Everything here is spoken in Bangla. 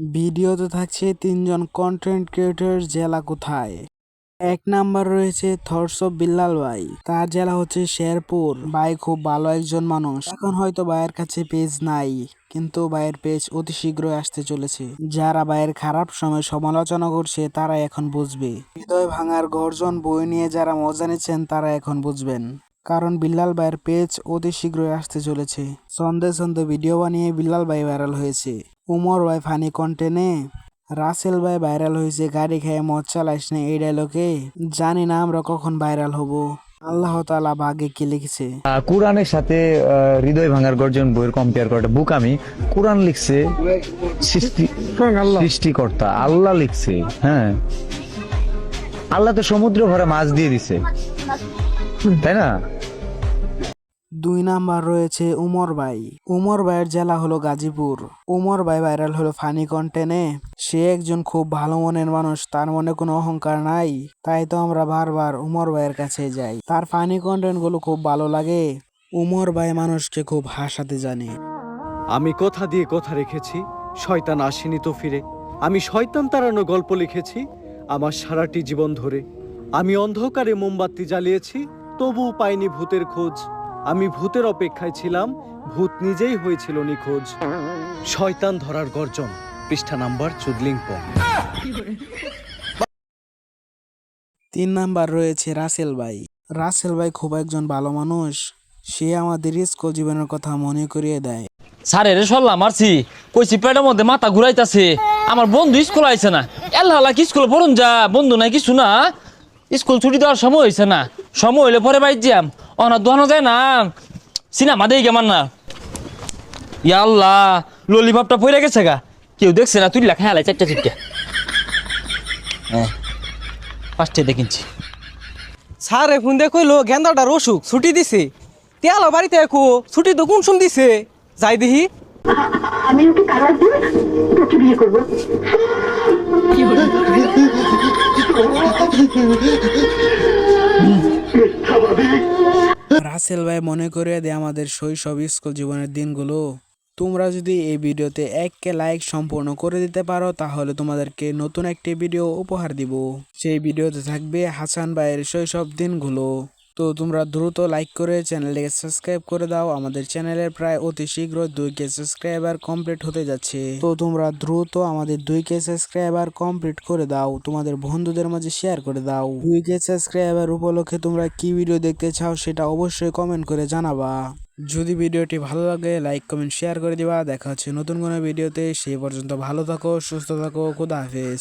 ভিডিওতে থাকছে তিনজন কন্টেন্ট ক্রিয়েটর জেলা কোথায়? এক নাম্বার রয়েছে থর্স অফ বিল্লাল ভাই। তার জেলা হচ্ছে শেরপুর। ভাই খুব ভালো একজন মানুষ। এখন হয়তো ভাইয়ের কাছে পেজ নাই, কিন্তু ভাইয়ের পেজ অতি শীঘ্রই আসতে চলেছে। যারা ভাইয়ের খারাপ সময় সমালোচনা করছে তারা এখন বুঝবে। হৃদয় ভাঙার গর্জন বই নিয়ে যারা মজা নিচ্ছেন, তারা এখন বুঝবেন। কারণ বিল্লাল ভাইয়ের পেজ অতি শীঘ্রই আসতে চলেছে। সন্ধে সন্ধে ভিডিও বানিয়ে বিল্লাল ভাই ভাইরাল হয়েছে। উমর ভাই ফানি কন্টেনে রাসেল ভাই ভাইরাল হয়েছে, গাড়ি খেয়ে মদ চালাইস না এই ডায়লগে জানি না আমরা কখন ভাইরাল হব। আল্লাহ তালা ভাগে কি লিখেছে? কোরআনের সাথে হৃদয় ভাঙার গর্জন বইয়ের কম্পেয়ার করাটা বুক আমি কোরআন লিখছে সৃষ্টি সৃষ্টিকর্তা, আল্লাহ লিখছে হ্যাঁ। আল্লাহ তো সমুদ্র ভরে মাছ দিয়ে দিছে। তাই না? দুই নাম্বার রয়েছে উমর ভাই। উমর ভাইয়ের জেলা হলো গাজীপুর। উমর ভাই ভাইরাল হলো ফানি কন্টেন্টে সে একজন খুব ভালো মনের মানুষ তার মনে কোনো অহংকার নাই। তাই তো আমরা বারবার উমর ভাইয়ের কাছে যাই। তার ফানি কন্টেন্টগুলো খুব ভালো লাগে। উমর ভাই মানুষকে খুব হাসাতে জানে। আমি কথা দিয়ে কথা রেখেছি শয়তান আসেনি তো ফিরে। আমি শয়তান তাড়ানো গল্প লিখেছি আমার সারাটি জীবন ধরে। আমি অন্ধকারে মোমবাতি জ্বালিয়েছি তবুও পাইনি ভূতের খোঁজ। আমি ভূতের অপেক্ষায় ছিলাম ভূত নিজেই হয়েছিল নিখোঁজ। শয়তান ধরার গর্জন পৃষ্ঠা নাম্বার চুদলিংপং। তিন নাম্বার রয়েছে রাসেল ভাই। রাসেল ভাই খুব একজন ভালো মানুষ। সে আমাদের স্কুল জীবনের কথা মনে করিয়ে দেয়। স্যারে রে সল্লা মারছি। কইছি পেটের মধ্যে মাথা ঘুরাইতাছে। আমার বন্ধু স্কুল আইছে না। এল্লা হালা কি স্কুল পড়ুন যা? বন্ধু নাই কিছু না। স্কুল ছুটি দেওয়ার সময় হয়েছে না। সময় হইলে পরে বাইর যাম। অনার দোকানো যায় না। সিনেমা দেই কেমন না। ইয়া আল্লাহ ললিপপটা পড়ে গেছে গা। কেউ দেখছে না তুই লেখা হেলাই চারটা চারটা। হ্যাঁ পাঁচটা দেখিনছি স্যার এখন দেখইলো গেন্দাটার অসুখ ছুটি দিছে। তেয়ালা বাড়িতে একো ছুটি তো কোন সম দিছে। যাই দেখি। আমি ওকে তালাক দিয়ে তোকে বিয়ে করব। রাসেল ভাই মনে করে দেয় আমাদের শৈশব স্কুল জীবনের দিনগুলো। তোমরা যদি এই ভিডিওতে এককে লাইক সম্পূর্ণ করে দিতে পারো, তাহলে তোমাদেরকে নতুন একটি ভিডিও উপহার দিব। সেই ভিডিওতে থাকবে হাসান ভাইয়ের শৈশব দিনগুলো। তো তোমরা দ্রুত লাইক করে চ্যানেলটিকে সাবস্ক্রাইব করে দাও। আমাদের চ্যানেলের প্রায় অতি শীঘ্র দুই কে সাবস্ক্রাইবার কমপ্লিট হতে যাচ্ছে। তো তোমরা দ্রুত আমাদের দুই কে সাবস্ক্রাইবার কমপ্লিট করে দাও। তোমাদের বন্ধুদের মাঝে শেয়ার করে দাও। দুই কে সাবস্ক্রাইবার উপলক্ষে তোমরা কি ভিডিও দেখতে চাও সেটা অবশ্যই কমেন্ট করে জানাবা। যদি ভিডিওটি ভালো লাগে লাইক কমেন্ট শেয়ার করে দিবা। দেখা হচ্ছে নতুন কোনো ভিডিওতে সেই পর্যন্ত ভালো থাকো, সুস্থ থাকো, খুদা হাফেজ।